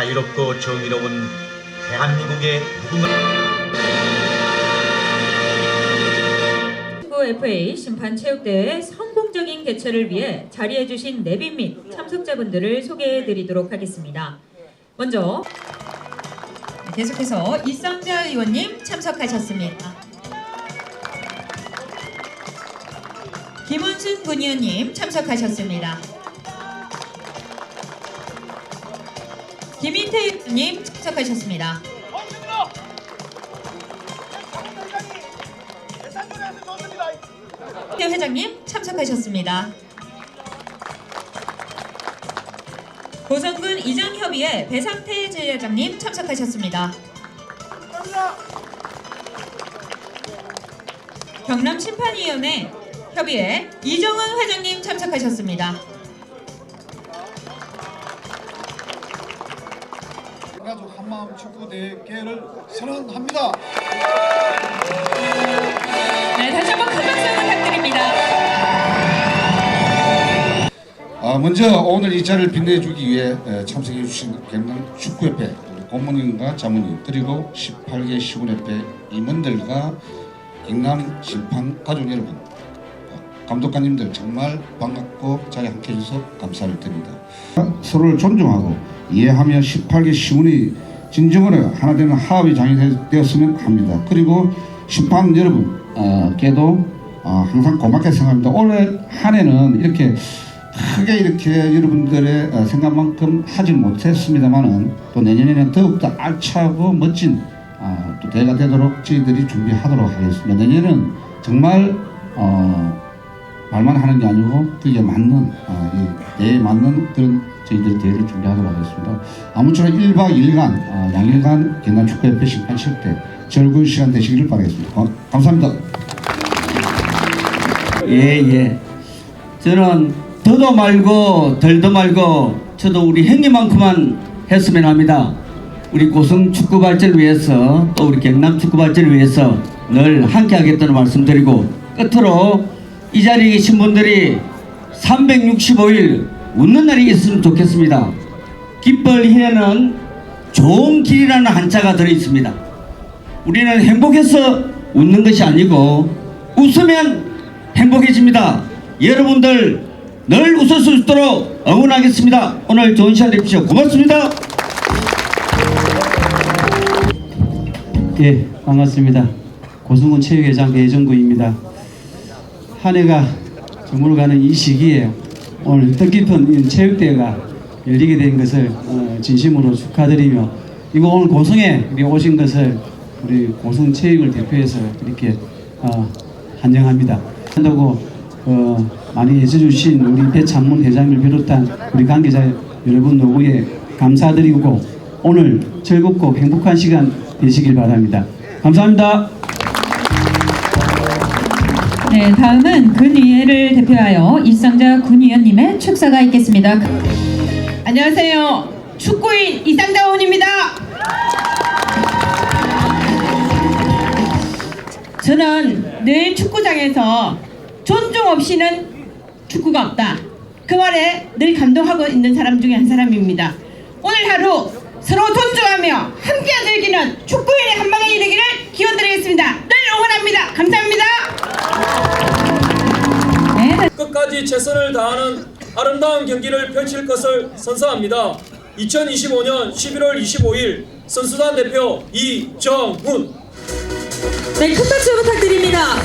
자유롭고 정의로운 대한민국의 축구 FA 심판 체육대회 성공적인 개최를 위해 자리해 주신 내빈 및 참석자분들을 소개해 드리도록 하겠습니다. 먼저 계속해서 이성자 의원님 참석하셨습니다. 김원순 군 의원님 참석하셨습니다. 김인태 의원님 참석하셨습니다. 태 회장님 참석하셨습니다. 고성군 이장협의회 배상태 제회장님 참석하셨습니다. 경남 심판위원회 협의회 이정은 회장님 참석하셨습니다. 대회를 선언합니다. 네, 다시 한번 큰 박수 부탁드립니다. 아, 먼저 오늘 이 자리를 빛내주기 위해 에, 참석해 주신 경남 축구협회 고모님과 자모님 그리고 18개 시군협회 임원들과 경남 심판 가족 여러분 어, 감독관님들 정말 반갑고 자리 함께 해주셔서 감사를 드립니다. 서로를 존중하고 이해하며 18개 시군이 진정으로 하나 되는 화합이 장애되었으면 합니다. 그리고 심판 여러분께도 어, 항상 고맙게 생각합니다. 올해 한 해는 이렇게 크게 이렇게 여러분들의 어, 생각만큼 하지 못했습니다만은 또 내년에는 더욱더 알차고 멋진 아, 또 대회가 되도록 저희들이 준비하도록 하겠습니다. 내년에는 정말 어, 말만 하는 게 아니고 그게 맞는 어, 이 대회에 맞는 그런 저희들이 대회를 준비하도록 하겠습니다. 아무쪼록 1박 2일간 어, 양일간 경남 축구협회 심판실대 즐거운 시간 되시기를 바라겠습니다. 어, 감사합니다. 예, 예. 저는 더도 말고 덜도 말고 저도 우리 형님만큼만 했으면 합니다. 우리 고성 축구 발전을 위해서 또 우리 경남 축구 발전을 위해서 늘 함께 하겠다는 말씀드리고 끝으로 이 자리에 계신 분들이 365일 웃는 날이 있으면 좋겠습니다. 깃벌 흰에는 좋은 길이라는 한자가 들어 있습니다. 우리는 행복해서 웃는 것이 아니고 웃으면 행복해집니다. 여러분들 늘 웃을 수 있도록 응원하겠습니다. 오늘 좋은 시간 되십시오. 고맙습니다. 예, 반갑습니다. 고승군 체육회장 배정구입니다. 한 해가 저물어가는 이 시기에 오늘 뜻깊은 이 체육대회가 열리게 된 것을 어, 진심으로 축하드리며 이거 오늘 고성에 오신 것을 우리 고성 체육을 대표해서 이렇게 어, 환영합니다. 한다고 어, 많이 해주신 우리 배찬문 회장을 비롯한 우리 관계자 여러분 노구에 감사드리고 오늘 즐겁고 행복한 시간 되시길 바랍니다. 감사합니다. 네, 다음은 군의회를 대표하여 이성자 군의원님의 축사가 있겠습니다. 안녕하세요. 축구인 이상다원입니다. 저는 늘 축구장에서 존중 없이는 축구가 없다. 그 말에 늘 감동하고 있는 사람 중에 한 사람입니다. 오늘 하루 서로 존중하며 함께 즐기는 축구인의 한방에 이르기를 기원드리겠습니다. 늘 응원합니다. 감사합니다. 네, 끝까지 최선을 다하는 아름다운 경기를 펼칠 것을 선서합니다. 2025년 11월 25일 선수단 대표 이정훈 네, 큰 박수 부탁드립니다.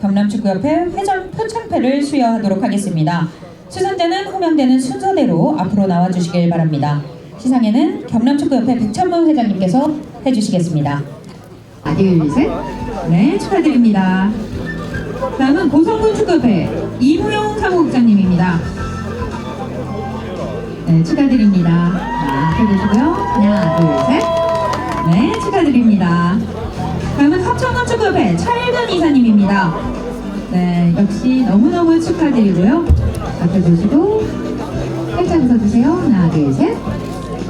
경남축구협회 회전 표창패를 수여하도록 하겠습니다. 수상자는 호명되는 순서대로 앞으로 나와주시길 바랍니다. 시상에는 경남축구협회 백천문 회장님께서 해주시겠습니다. 하나, 둘, 셋. 네, 축하드립니다. 다음은 고성군 축구협회 이무용 사무국장님입니다. 네, 축하드립니다. 자, 해주시고요. 하나, 둘, 셋. 네, 축하드립니다. 다음은 합천군 축구협회 차일근 이사님입니다. 네, 역시 너무너무 축하드리고요. 앞에 보시고 살짝 웃어주세요. 하나, 둘, 셋.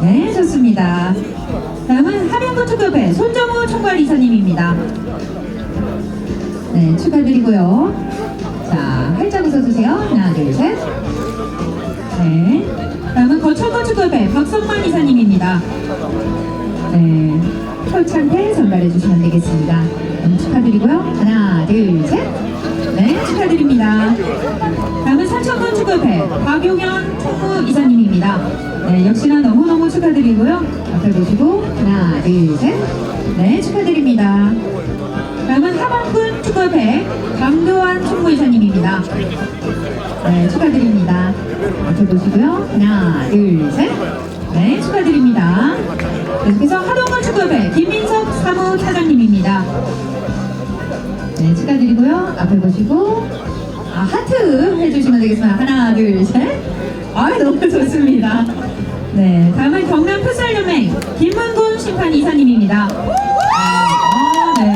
네, 좋습니다. 다음은 하명구 축구협회 손정우 총괄 이사님입니다. 네, 축하드리고요. 자, 활짝 웃어주세요. 하나, 둘, 셋. 네. 다음은 거천구 축구협회 박성만 이사님입니다. 네, 표창패 전달해 주시면 되겠습니다. 축하드리고요. 하나, 둘, 셋. 네, 축하드립니다. 산천군 축구협회 박용현 총무 이사님입니다. 네, 역시나 너무너무 축하드리고요. 앞에 보시고 하나, 둘, 셋. 네, 축하드립니다. 다음은 하반군 축구협회 강도환 총무이사님입니다. 네, 축하드립니다. 앞에 보시고요. 하나, 둘, 셋. 네, 축하드립니다. 계속해서 하동군 축구협회 김민석 사무차장님입니다. 네, 축하드리고요. 앞에 보시고, 아, 하트 해주시면 되겠습니다. 하나, 둘, 셋. 아, 너무 좋습니다. 네, 다음은 경남 풋살연맹 김문곤 심판 이사님입니다. 아, 네,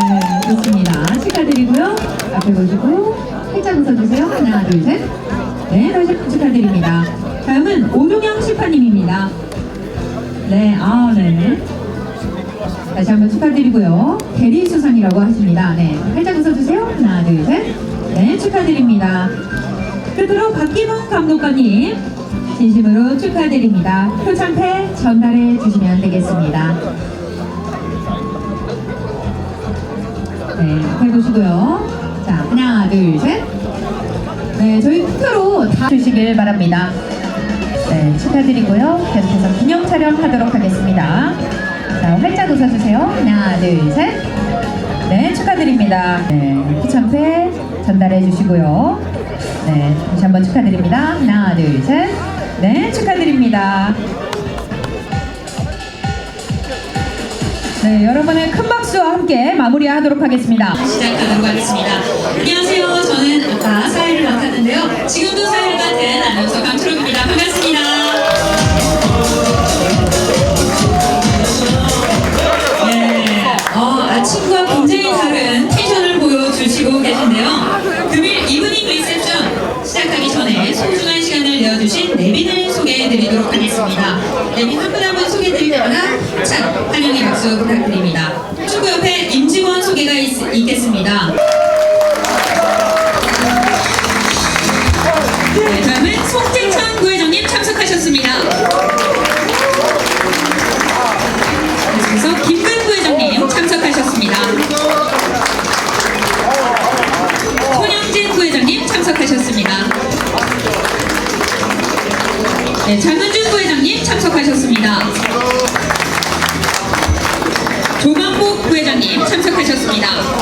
좋습니다. 축하드리고요. 앞에 보시고, 살짝 웃어주세요. 하나, 둘, 셋. 네, 다시 축하드립니다. 다음은 오종영 심판님입니다. 네, 아, 네. 다시 한번 축하드리고요. 대리 수상이라고 하십니다. 네, 살짝 웃어주세요. 하나, 둘, 셋. 네, 축하드립니다. 끝으로 박기문 감독관님 진심으로 축하드립니다. 표창패 전달해 주시면 되겠습니다. 네, 해보시고요. 자, 하나, 둘, 셋. 네, 저희 투표로 다 주시길 바랍니다. 네, 축하드리고요. 계속해서 기념 촬영하도록 하겠습니다. 자, 활짝 웃어주세요. 하나, 둘, 셋. 네, 축하드립니다. 네, 피참패 전달해 주시고요. 네, 다시 한번 축하드립니다. 하나, 둘, 셋. 네, 축하드립니다. 네, 여러분의 큰 박수와 함께 마무리하도록 하겠습니다. 시작하도록 하겠습니다. 안녕하세요. 저는 아까 사회를 맡았는데요. 지금도 사회를 맡은 아나운서 강초록입니다. 반갑습니다. 주시고 계신데요. 금일 이브닝 리셉션 시작하기 전에 소중한 시간을 내어주신 내빈을 소개해드리도록 하겠습니다. 내빈 한분 한 분 소개해드릴 때마다 찬 환영의 박수 부탁드립니다. 축구협회 임직원 소개가 있, 있겠습니다. 네, 다음은 송재천 부회장님 참석하셨습니다. 그래서 김근 부회장님 참석하셨습니다. 참석하셨습니다. 네, 장은준 부회장님 참석하셨습니다. 조만복 부회장님 참석하셨습니다.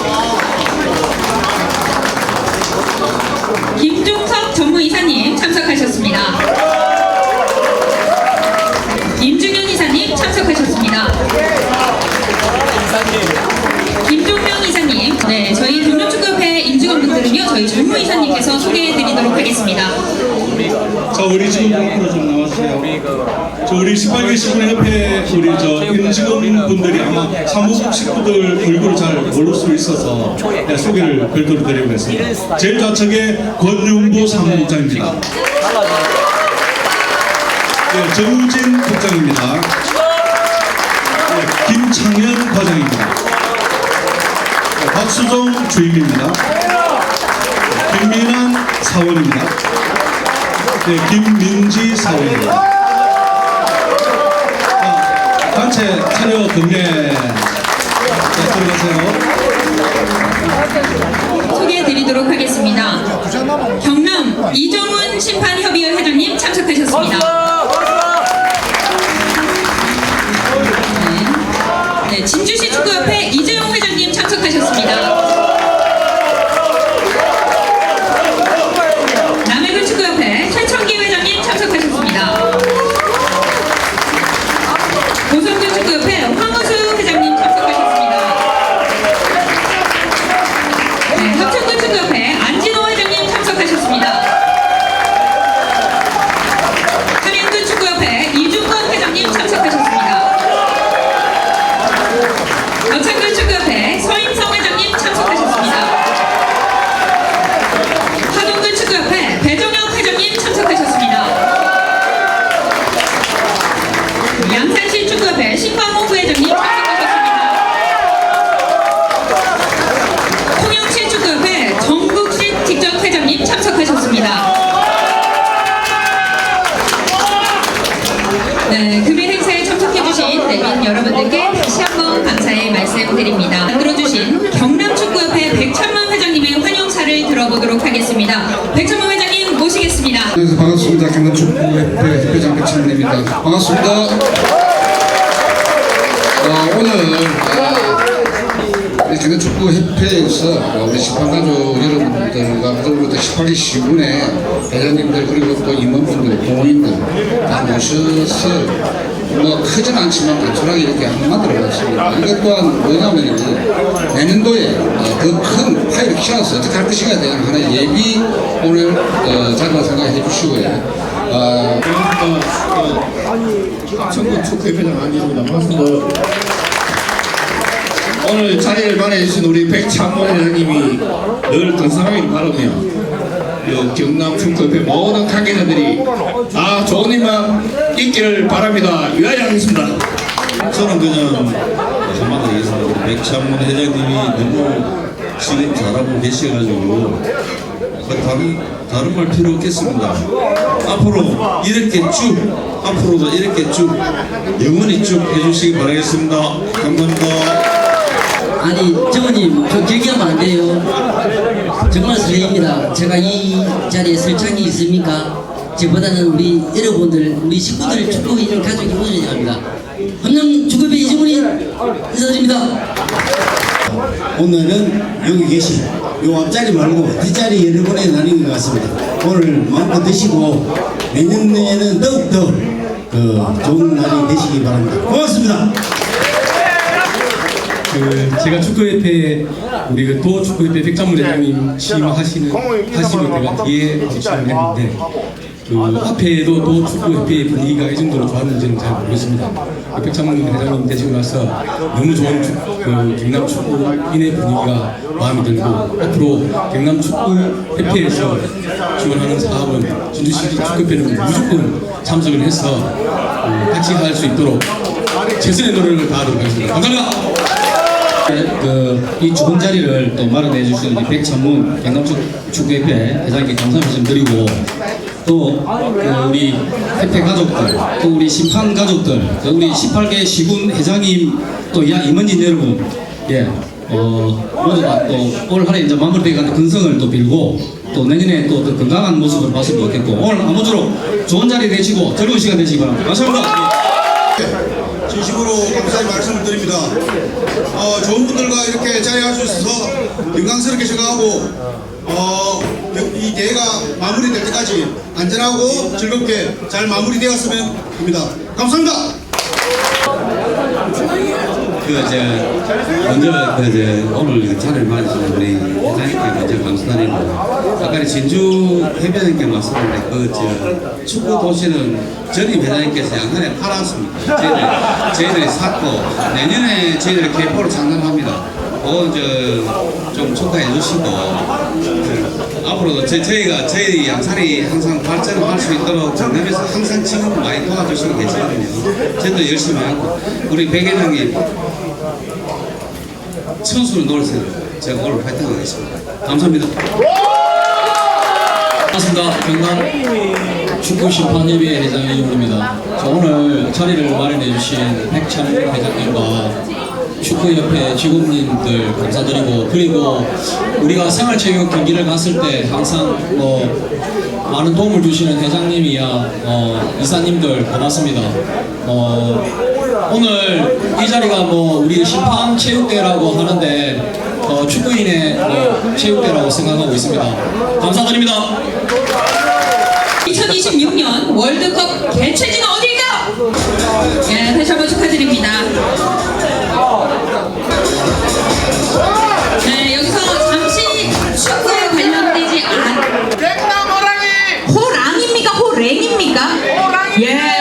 전무 이사님께서 소개해드리도록 하겠습니다. 자 우리 지금 앞으로 좀 나와주세요. 저 우리 18개 시군 협회 우리 저 임직원 분들이 아마 사무국 식구들 얼굴을 잘 모를 수 있어서 네, 소개를 별도로 드리겠습니다. 제일 좌측에 권용보 사무국장입니다. 네, 정우진 국장입니다. 네, 김창현 과장입니다. 네, 박수종 주임입니다. 김민환 사원입니다. 네, 김민지 사원입니다. 자, 단체 차려 경례 자, 들어가세요. 소개해드리도록 하겠습니다. 경남 이정훈 심판협의회 회장님 참석하셨습니다. 네, 네, 진주시 축구협회 이재용 회장님 참석하셨습니다. 드립니다. 들어주신 경남축구협회 백천만 회장님의 환영사를 들어보도록 하겠습니다. 백천만 회장님 모시겠습니다. 그래서 반갑습니다. 경남축구협회 협회장 백찬입니다. 반갑습니다. 어, 오늘 어, 경남축구 협회에서 어, 우리 심판가족 여러분들과 그리고 또 18기 시군의 회장님들 그리고 또 임원분들, 공무원들 다 모셔서 뭐 크진 않지만 단촐하게 이렇게 한마디를 했습니다. 이것 또한 뭐냐면 내년도에 어, 더큰 파일을 키워서 어떻게 할 것인가에 대한 하나의 예비 오늘 어, 자리라 생각해 주시고요. 어, 청구 축구협회장 안기입니다. 반갑습니다. 오늘 자리를 마련해주신 우리 백창원 회장님이 늘 건강하길 바라며 요 경남 축구협회 모든 관계자들이 다 좋은 일만 있기를 바랍니다. 위하여하겠습니다. 저는 그냥 한마디 하겠습니다. 백창문 회장님이 너무 지금 잘하고 계셔가지고 그 다른 다른 말 필요 없겠습니다. 앞으로 이렇게 쭉 앞으로도 이렇게 쭉 영원히 쭉 해주시기 바라겠습니다. 감사합니다. 아니 정원님 저 길게 하면 안 돼요 정말 설레입니다 제가 이 자리에 설 창이 있습니까 저보다는 우리 여러분들 우리 식구들 있는 가족이 오늘이 합니다 함양 축구협회 이정훈이 인사드립니다 오늘은 여기 계신 요 앞자리 말고 뒷자리 여러 번에 나뉜 것 같습니다. 오늘 마음껏 드시고 내년에는 더욱더 그 좋은 날이 되시기 바랍니다. 고맙습니다. 그 제가 축구협회 우리 그도 축구협회 백창문 회장님 취임하시는 하시면 제가 뒤에 지출을 했는데 그 앞에도 도 축구협회 분위기가 이 정도로 좋았는지는 잘 모르겠습니다. 그 백창문 회장님 되시고 나서 너무 좋은 축, 그 경남 축구인의 분위기가 마음에 들고 앞으로 경남 축구협회에서 지원하는 사업은 진주시티 축구협회는 무조건 참석을 해서 어, 같이 할 수 있도록 최선의 노력을 다하도록 하겠습니다. 감사합니다. 그이 좋은 자리를 또 마련해 주신 우리 백천문 경남축구협회 회장님께 감사 말씀 드리고 또 그 우리 협회 가족들 또 우리 심판 가족들 또 우리 18개 시군 회장님 또 이하 임원진 여러분 예. 어, 모두가 또올 한해 이제 마무리돼가는 근성을 또 빌고 또 내년에 또더 건강한 모습을 봤으면 좋겠고 오늘 아무쪼록 좋은 자리 되시고 즐거운 시간 되시기 바랍니다. 감사합니다. 진심으로 감사의 말씀을 드립니다. 어, 좋은 분들과 이렇게 자리할 수 있어서 영광스럽게 생각하고 어, 이 대회가 마무리될 때까지 안전하고 즐겁게 잘 마무리되었으면 합니다. 감사합니다. 그저 먼저 그저 오늘 그 자리를 맞으신 우리 회장님께 먼저 감사드리고 아까 진주 해변님께 말씀드렸는데 그저 축구 도시는 전임 회장님께서 양산에 팔았습니다. 저희들 저희들이 샀고 내년에 저희들이 개포를 장담합니다. 그거 저좀 축하해 주시고 그 앞으로도 저, 저희가 저희 양산이 항상 발전을 할 수 있도록 경남에서 항상 지금 많이 도와주시고 계시거든요. 저희도 열심히 하고 우리 백 회장님 선수를 놓으세요. 제가 오늘 파이팅 하겠습니다. 감사합니다. 반갑습니다. 경남 축구심판협의회 회장 이용입니다. 저 오늘 자리를 마련해 주신 백찬 회장님과 축구협회 직원님들 감사드리고 그리고 우리가 생활체육 경기를 갔을 때 항상 뭐 많은 도움을 주시는 회장님이야 어, 이사님들 고맙습니다. 어, 오늘 이 자리가 뭐 우리 심판 체육대회라고 하는데 어, 축구인의 뭐 체육대회라고 생각하고 있습니다. 감사드립니다. 2026년 월드컵 개최지는 어디일까? 예, 다시 한번 축하드립니다. 네, 여기서 잠시 축구에 관련되지 않. 호랑입니까? 호랭입니까? 호랑이. 예,